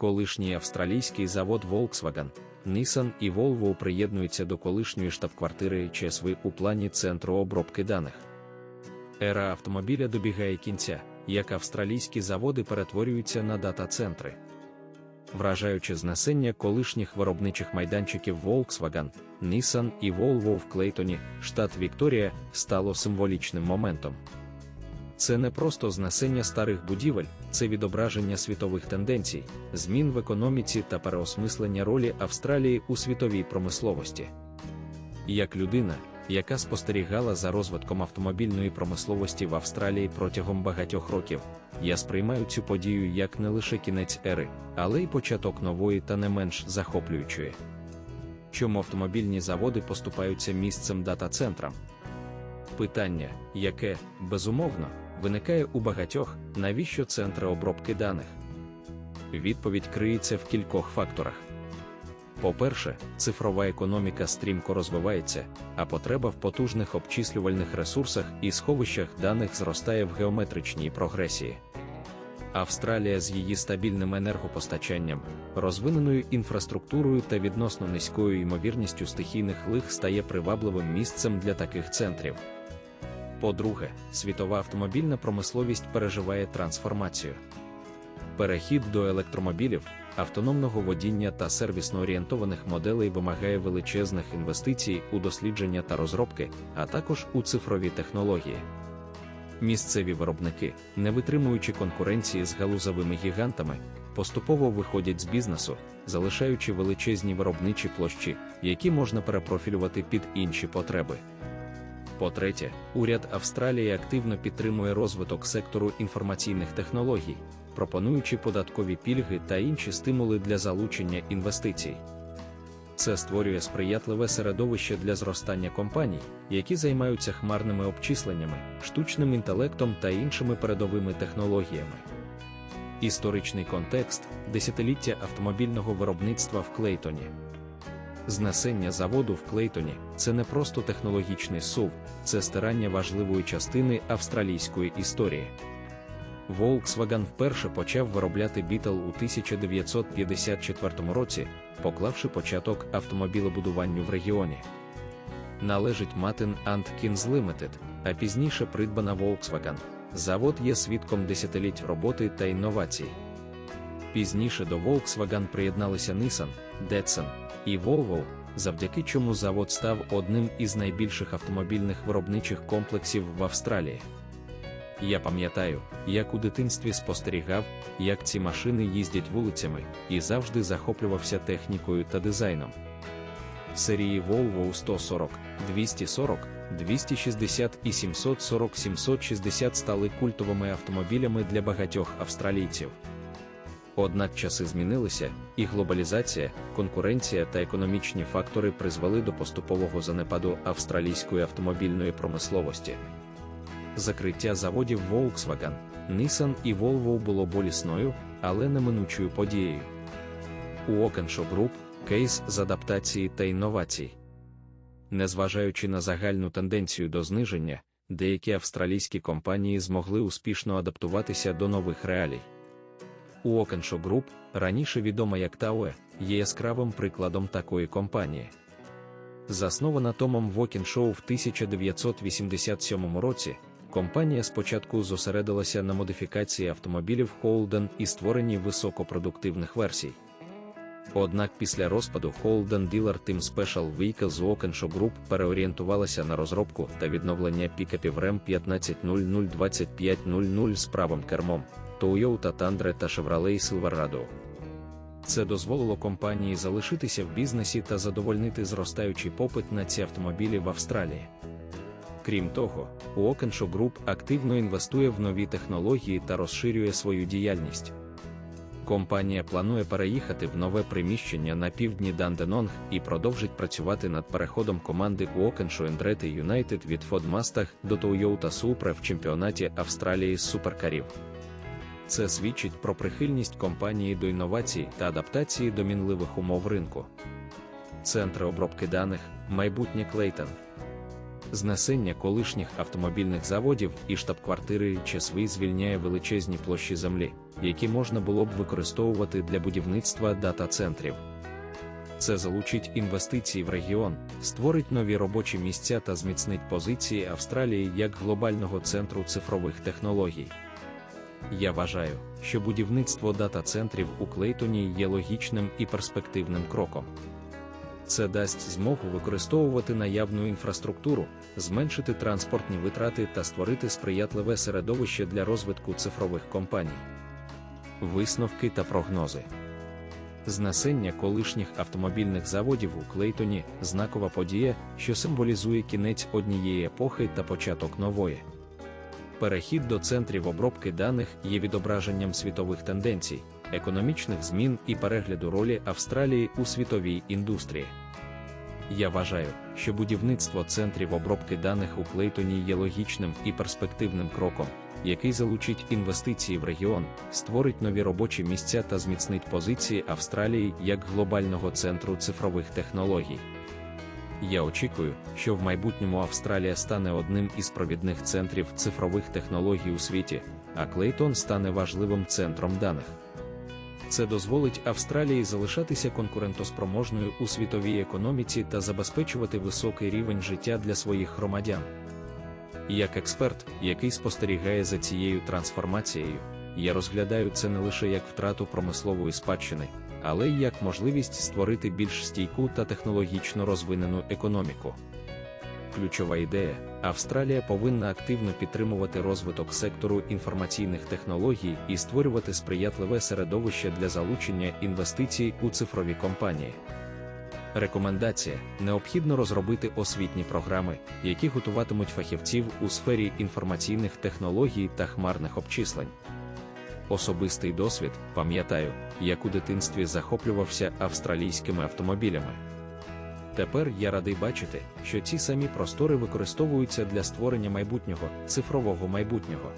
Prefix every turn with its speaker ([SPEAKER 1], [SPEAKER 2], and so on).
[SPEAKER 1] колишній австралійський завод Volkswagen, Nissan і Volvo приєднуються до колишньої штаб-квартири ЧСВ у плані центру обробки даних. Ера автомобіля добігає кінця, як австралійські заводи перетворюються на дата-центри. Вражаюче знесення колишніх виробничих майданчиків Volkswagen, Nissan і Volvo в Клейтоні, штат Вікторія, стало символічним моментом. Це не просто знесення старих будівель, це відображення світових тенденцій, змін в економіці та переосмислення ролі Австралії у світовій промисловості. Як людина, яка спостерігала за розвитком автомобільної промисловості в Австралії протягом багатьох років, я сприймаю цю подію як не лише кінець ери, але й початок нової та не менш захоплюючої. Чому автомобільні заводи поступаються місцем дата-центрам? Питання, яке, безумовно, виникає у багатьох, навіщо центри обробки даних? Відповідь криється в кількох факторах. По-перше, цифрова економіка стрімко розвивається, а потреба в потужних обчислювальних ресурсах і сховищах даних зростає в геометричній прогресії. Австралія з її стабільним енергопостачанням, розвиненою інфраструктурою та відносно низькою ймовірністю стихійних лих стає привабливим місцем для таких центрів. По-друге, світова автомобільна промисловість переживає трансформацію. Перехід до електромобілів, автономного водіння та сервісно орієнтованих моделей вимагає величезних інвестицій у дослідження та розробки, а також у цифрові технології. Місцеві виробники, не витримуючи конкуренції з галузовими гігантами, поступово виходять з бізнесу, залишаючи величезні виробничі площі, які можна перепрофілювати під інші потреби. По-третє, уряд Австралії активно підтримує розвиток сектору інформаційних технологій, пропонуючи податкові пільги та інші стимули для залучення інвестицій. Це створює сприятливе середовище для зростання компаній, які займаються хмарними обчисленнями, штучним інтелектом та іншими передовими технологіями. Історичний контекст десятиліття автомобільного виробництва в Клейтоні. Знесення заводу в Клейтоні це не просто технологічний сув, це стирання важливої частини австралійської історії. Volkswagen вперше почав виробляти Beetle у 1954 році, поклавши початок автомобілебудуванню в регіоні. Належить Matin Kins Limited, а пізніше придбана Volkswagen. Завод є свідком десятиліть роботи та інновацій. Пізніше до Volkswagen приєдналися Nissan, Datsun і Volvo, завдяки чому завод став одним із найбільших автомобільних виробничих комплексів в Австралії. Я пам'ятаю, як у дитинстві спостерігав, як ці машини їздять вулицями, і завжди захоплювався технікою та дизайном. Серії Volvo 140, 240, 260 і 740-760 стали культовими автомобілями для багатьох австралійців. Однак часи змінилися, і глобалізація, конкуренція та економічні фактори призвели до поступового занепаду австралійської автомобільної промисловості. Закриття заводів Volkswagen, Nissan і Volvo було болісною, але неминучою подією. У Океншо Group – кейс з адаптації та інновацій. Незважаючи на загальну тенденцію до зниження, деякі австралійські компанії змогли успішно адаптуватися до нових реалій. Уокеншо Group, раніше відома як Тауе, є яскравим прикладом такої компанії. Заснована Томом Вокіншоу в 1987 році, компанія спочатку зосередилася на модифікації автомобілів Holden і створенні високопродуктивних версій. Однак після розпаду Holden Dealer Team Special Vehicles Океншо Group переорієнтувалася на розробку та відновлення пікапів RAM 1500-2500 з правим кермом. Toyota Tundra та Chevrolet Silverado. Це дозволило компанії залишитися в бізнесі та задовольнити зростаючий попит на ці автомобілі в Австралії. Крім того, Walkinshaw Group активно інвестує в нові технології та розширює свою діяльність. Компанія планує переїхати в нове приміщення на півдні Данденонг і продовжить працювати над переходом команди Walkinshaw Andretti United від Mustang до Toyota Supra в чемпіонаті Австралії з суперкарів. Це свідчить про прихильність компанії до інновацій та адаптації до мінливих умов ринку. Центри обробки даних, майбутнє Клейтон. Знесення колишніх автомобільних заводів і штаб-квартири ЧСВ звільняє величезні площі землі, які можна було б використовувати для будівництва дата-центрів. Це залучить інвестиції в регіон, створить нові робочі місця та зміцнить позиції Австралії як глобального центру цифрових технологій. Я вважаю, що будівництво дата-центрів у Клейтоні є логічним і перспективним кроком. Це дасть змогу використовувати наявну інфраструктуру, зменшити транспортні витрати та створити сприятливе середовище для розвитку цифрових компаній. Висновки та прогнози. Знесення колишніх автомобільних заводів у Клейтоні знакова подія, що символізує кінець однієї епохи та початок нової. Перехід до центрів обробки даних є відображенням світових тенденцій, економічних змін і перегляду ролі Австралії у світовій індустрії. Я вважаю, що будівництво центрів обробки даних у Клейтоні є логічним і перспективним кроком, який залучить інвестиції в регіон, створить нові робочі місця та зміцнить позиції Австралії як глобального центру цифрових технологій. Я очікую, що в майбутньому Австралія стане одним із провідних центрів цифрових технологій у світі, а Клейтон стане важливим центром даних. Це дозволить Австралії залишатися конкурентоспроможною у світовій економіці та забезпечувати високий рівень життя для своїх громадян. Як експерт, який спостерігає за цією трансформацією, я розглядаю це не лише як втрату промислової спадщини, але й як можливість створити більш стійку та технологічно розвинену економіку. Ключова ідея: Австралія повинна активно підтримувати розвиток сектору інформаційних технологій і створювати сприятливе середовище для залучення інвестицій у цифрові компанії. Рекомендація: необхідно розробити освітні програми, які готуватимуть фахівців у сфері інформаційних технологій та хмарних обчислень. Особистий досвід, пам'ятаю, як у дитинстві захоплювався австралійськими автомобілями. Тепер я радий бачити, що ці самі простори використовуються для створення майбутнього, цифрового майбутнього.